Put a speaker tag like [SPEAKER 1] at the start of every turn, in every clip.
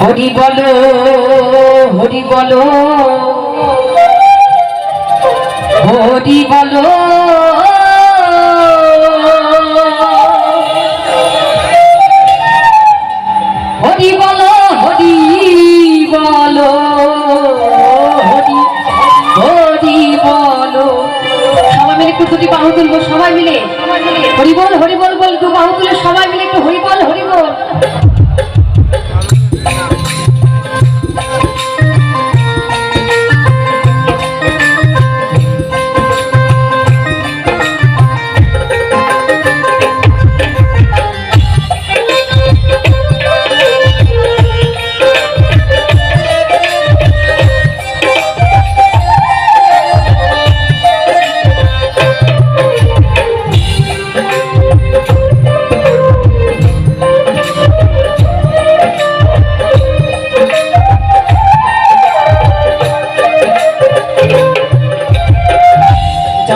[SPEAKER 1] হরি বলো হরি বলো। হরি বলো। হরি বলো হরি বলো। হরি হরি বলো। সবাই মিলে একটু দুটি বাহু তুলবো, সবাই মিলে। হরি বল হরি বল দু বাহু তুলে সবাই মিলে একটু হরি বল, হরি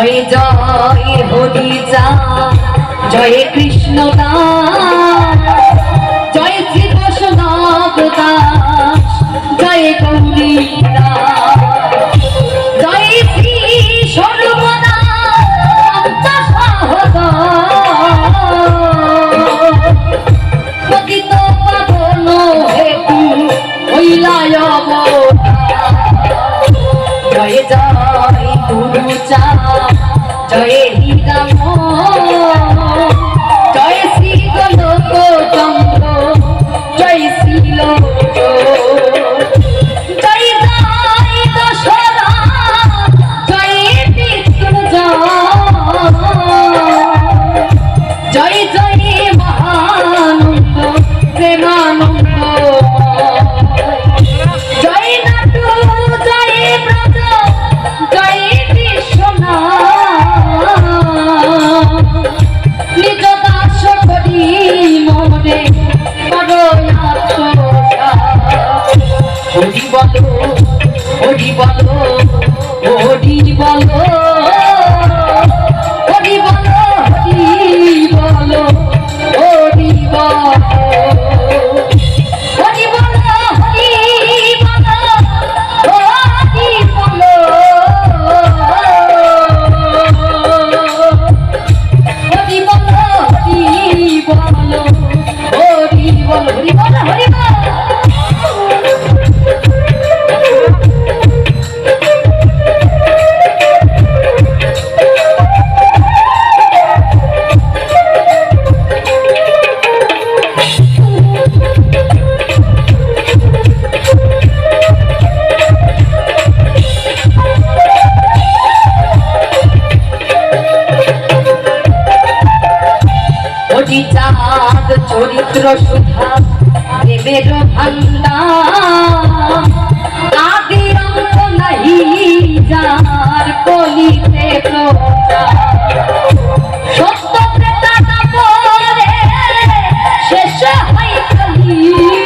[SPEAKER 1] জয় জয় হরি যা জয় কৃষ্ণ জয় বৈষ্ণব দাস, জয় গৌরী জয় শ্রী সর্বদা পতিত জয় জয় চা জয় দিদামো হরি চাঁদ, চরিত্র সুধা দেবের ভান্ডার। আদি অন্ত নাহি যার কলিতে সত্য ত্রেতা শেষ হয় কলি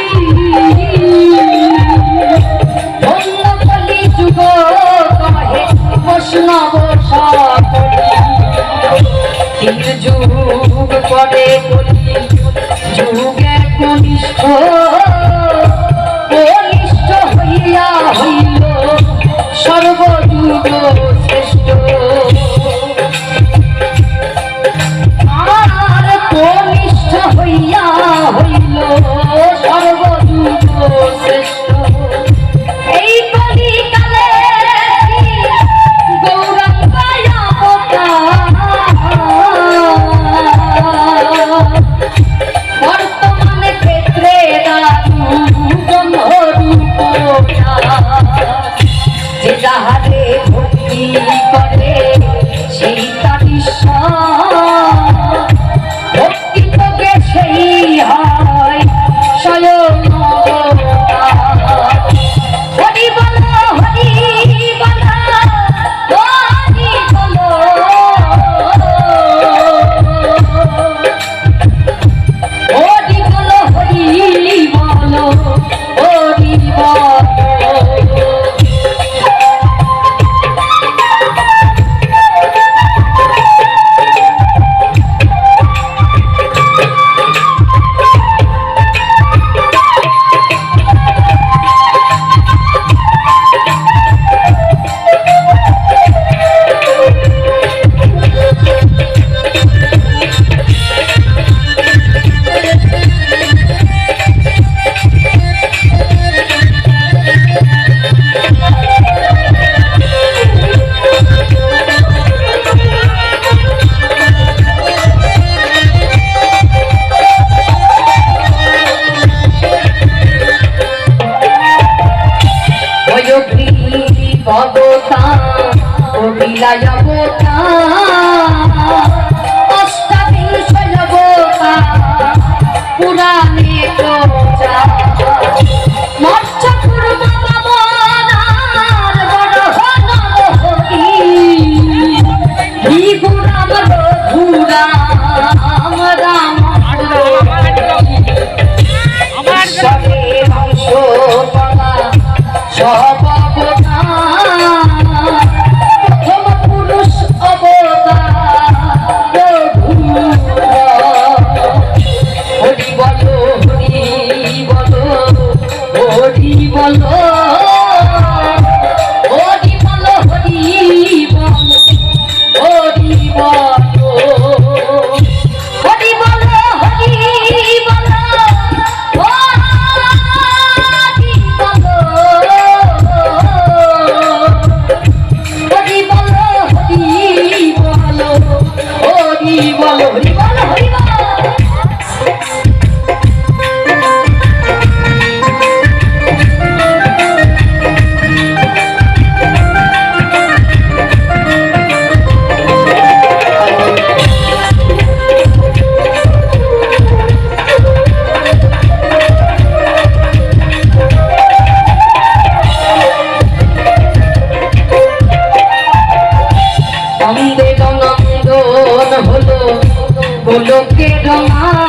[SPEAKER 1] লোকের মা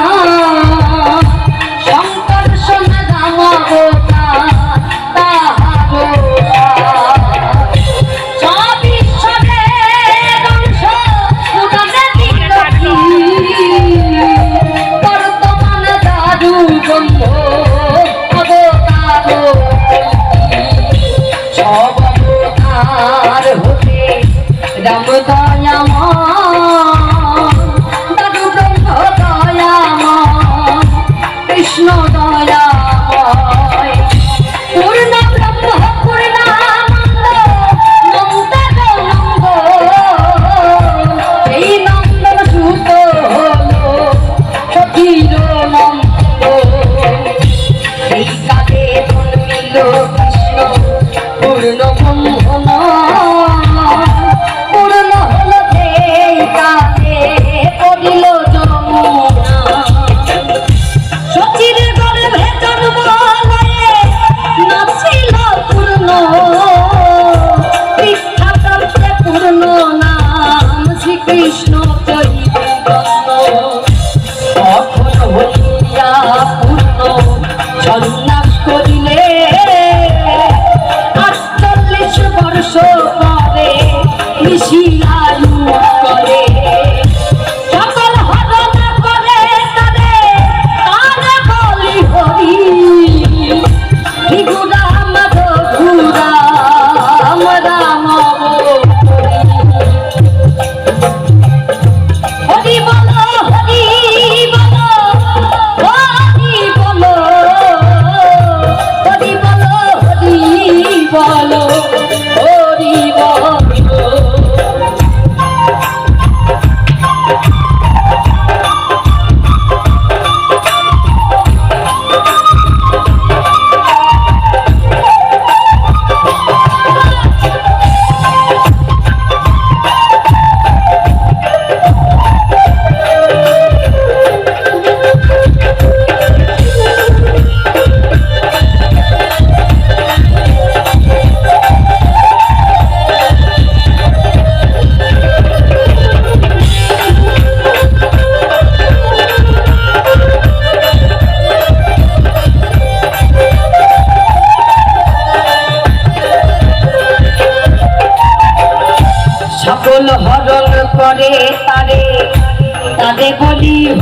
[SPEAKER 1] miss you.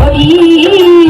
[SPEAKER 1] ah